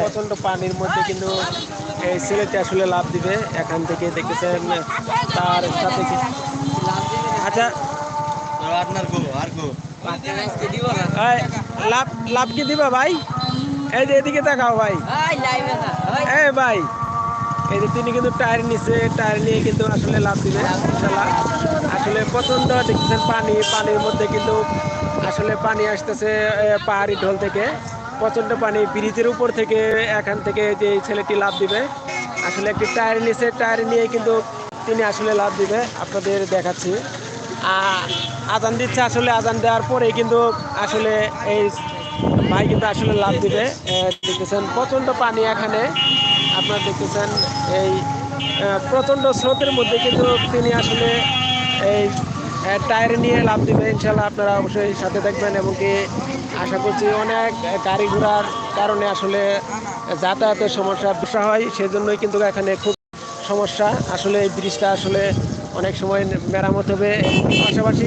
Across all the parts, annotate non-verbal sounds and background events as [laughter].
প্রচণ্ড পানির মধ্যে কিন্তু ছেলেটি আসলে লাভ দিবে। এখান থেকে দেখতেছেন তার সাথে আচ্ছা। ভাই? এদিকে ভাই। তিনি কিন্তু টায়ার নিচ্ছে টায়ার নিয়ে কিন্তু আসলে লাভ দিবে। আসলে প্রচণ্ড দেখতেছেন পানি, পানির মধ্যে কিন্তু আসলে পানি আসতেছে পাহাড়ি ঢল থেকে। প্রচণ্ড পানি ব্রিজের উপর থেকে এখান থেকে যে ছেলেটি লাভ দিবে, আসলে একটি টায়ার নিচ্ছে টায়ার নিয়ে কিন্তু তিনি আসলে লাভ দিবে। আপনাদের দেখাচ্ছি। আজান দিচ্ছে, আসলে আজান দেওয়ার পরেই কিন্তু আসলে এই ভাই কিন্তু আসলে লাভ দিবে। দেখতেছেন প্রচণ্ড পানি এখানে। আপনারা দেখতেছেন এই প্রচণ্ড স্রোতের মধ্যে কিন্তু তিনি আসলে এই টায়ার নিয়ে লাভ দিবে। ইনশাল্লাহ আপনারা অবশ্যই সাথে দেখবেন এবং কি আশা করছি অনেক গাড়ি ঘোড়ার কারণে আসলে যাতায়াতের সমস্যা সমস্যা হয় সেজন্যই কিন্তু এখানে খুব সমস্যা। আসলে এই ব্রিজটা আসলে অনেক সময় মেরামত হবে। পাশাপাশি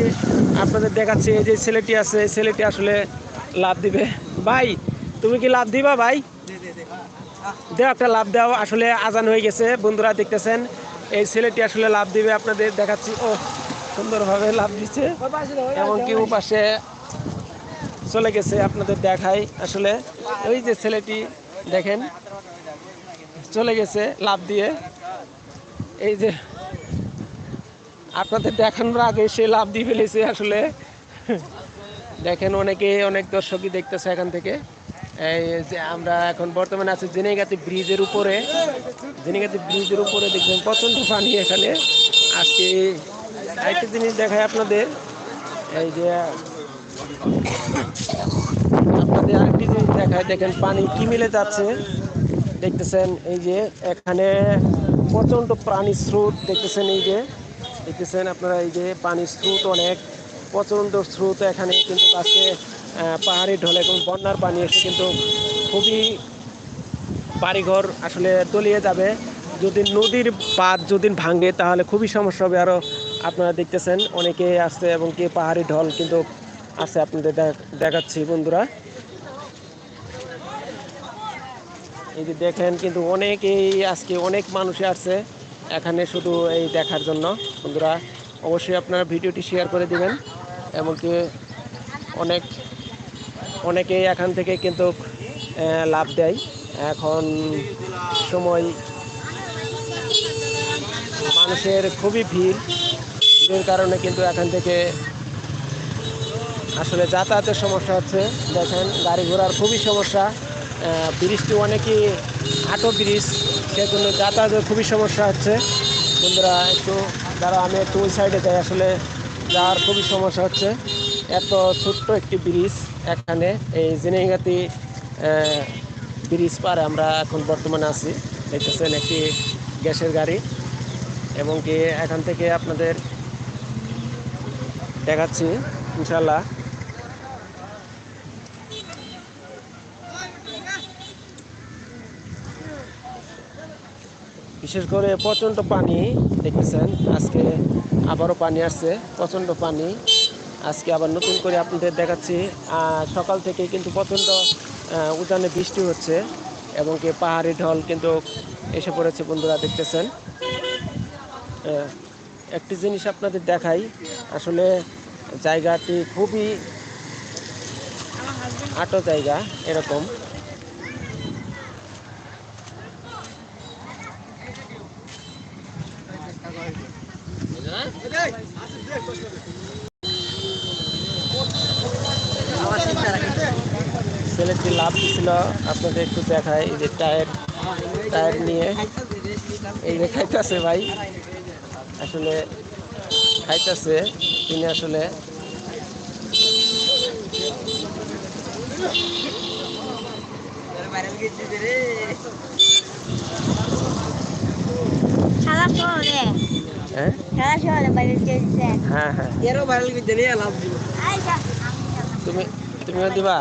আপনাদের দেখাচ্ছি এই যে ছেলেটি আছে এই ছেলেটি আসলে লাভ দিবে। ভাই তুমি কি লাভ দিবা ভাই? দেও একটা লাভ দাও আসলে আজান হয়ে গেছে বন্ধুরা দেখতেছেন। এই ছেলেটি আসলে লাভ দিবে আপনাদের দেখাচ্ছি। ও সুন্দরভাবে লাভ দিচ্ছে। এমনকি ও পাশে চলে গেছে আপনাদের দেখাই। আসলে ওই যে ছেলেটি, দেখেন, চলে গেছে লাভ দিয়ে। এই যে আপনাদের দেখানোর আগে সে লাভ দিয়ে ফেলেছে আসলে। দেখেন অনেকে, অনেক দর্শকই দেখতেছে এখান থেকে। এই যে আমরা এখন বর্তমানে আছি জেনেগাতি ব্রিজের উপরে। জেনেগাতি ব্রিজের উপরে দেখবেন প্রচণ্ড পানি এখানে। আজকে আরেকটা জিনিস দেখায় আপনাদের। এই যে আপনাদের আরেকটি জিনিস দেখায় দেখেন পানি কি মিলে যাচ্ছে। দেখতেছেন এই যে এখানে প্রচণ্ড প্রাণী স্রোত, দেখতেছেন এই যে, দেখতেছেন আপনারা এই যে পানির স্রোত অনেক, প্রচণ্ড স্রোত এখানে কিন্তু আজকে পাহাড়ি ঢলে এবং বন্যার পানি এসে কিন্তু খুবই বাড়িঘর আসলে তলিয়ে যাবে। যদি নদীর বাঁধ যদি ভাঙে তাহলে খুবই সমস্যা হবে। আরও আপনারা দেখতেছেন অনেকে আসছে এবং কি পাহাড়ি ঢল কিন্তু আছে আপনাদের দেখ- দেখাচ্ছি বন্ধুরা। এই যে দেখেন কিন্তু অনেকেই আজকে অনেক মানুষই আসছে এখানে শুধু এই দেখার জন্য। বন্ধুরা, অবশ্যই আপনারা ভিডিওটি শেয়ার করে দিবেন, এমনকি অনেক অনেকেই এখান থেকে কিন্তু লাভ দেয়। এখন সময় মানুষের খুবই ভিড়। ভিড়ের কারণে কিন্তু এখান থেকে আসলে যাতায়াতের সমস্যা হচ্ছে। দেখেন, গাড়ি ঘোড়ার খুবই সমস্যা। ব্রিজটি অনেকই আটো ব্রিজ, সেজন্য যাতায়াতের খুবই সমস্যা হচ্ছে। বন্ধুরা, একটু দাঁড়া আমি একটু ওই সাইডে যাই। আসলে যাওয়ার খুবই সমস্যা হচ্ছে। এত ছোট্ট একটি ব্রিজ এখানে, এই জেনেগাতি ব্রিজ পারে আমরা এখন বর্তমানে আছি। দেখতেছেন একটি গ্যাসের গাড়ি এবং কি এখান থেকে আপনাদের দেখাচ্ছি ইনশাল্লাহ বিশেষ করে প্রচণ্ড পানি দেখতেছেন। আজকে আবারও পানি আসছে, প্রচণ্ড পানি। আজকে আবার নতুন করে আপনাদের দেখাচ্ছি সকাল থেকে কিন্তু প্রচণ্ড উজানে বৃষ্টি হচ্ছে এবং কি পাহাড়ি ঢল কিন্তু এসে পড়েছে বন্ধুরা দেখতেছেন। একটি জিনিস আপনাদের দেখাই, আসলে জায়গাটি খুবই আটো জায়গা এরকম। ছেলেটি লাভ দিছিল আপনাদের একটু দেখায় এই যে টায়ার টায়ার নিয়ে। এই যে খাইতেছে ভাই। আসলে খাইতেছে তিনি আসলে হ্যাঁ? হ্যাঁ হ্যাঁ। এরও ভাইরাল করতে নিয়ে লাভ তুমি তুমিও দিবা?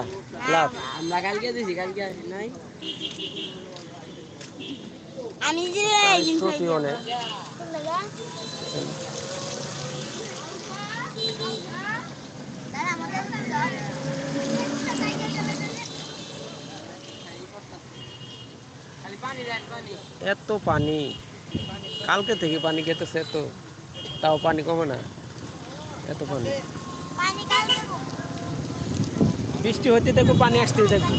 লাভ আমরা কালকে দিছি কালকে আসি নাই আমি যে শ্রুতি অনেক এত পানি কালকে থেকে পানি খেতেছে এত তাও পানি কমে না এত পানি পানি কালকে বৃষ্টি হতে দেখো পানি আসতে দেখো।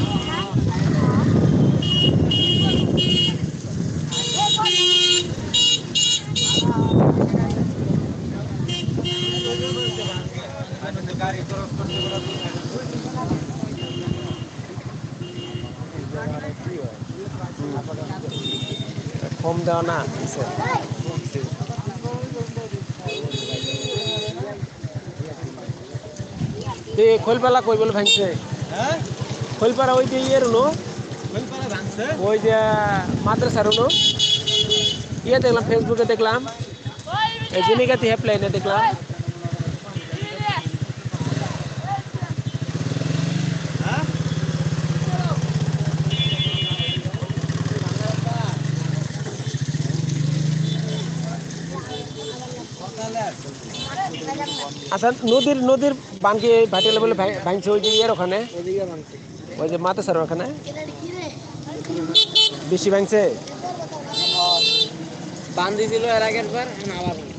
কম দেওয়া না এ খোলপালা কই বলে ভাঙছে? হ্যাঁ? খোলপাড়া ওই যে ইয়ের পারা ভাঙছে? ওই যে মাদ্রাসার নো? ইয়ে দেখলাম ফেসবুকে দেখলাম। এই জিনিকাতি হেল্পলাইনে দেখলাম। আচ্ছা নদীর নদীর বানকে ভাটিয়ালে বলে ভাঙ- ভাঙছে ওই যে ইয়ের ওখানে? ওই যে মাদ্রাসার ওখানে? বেশি ভাঙছে? বান দিছিল এর আগের বার আবার বান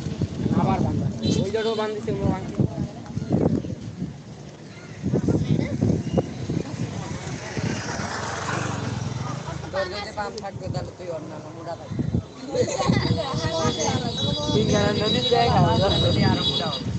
আবার বান ওই জন্য বান দিছে ভাঙছে। [laughs] নদী আরও মোটা হবে।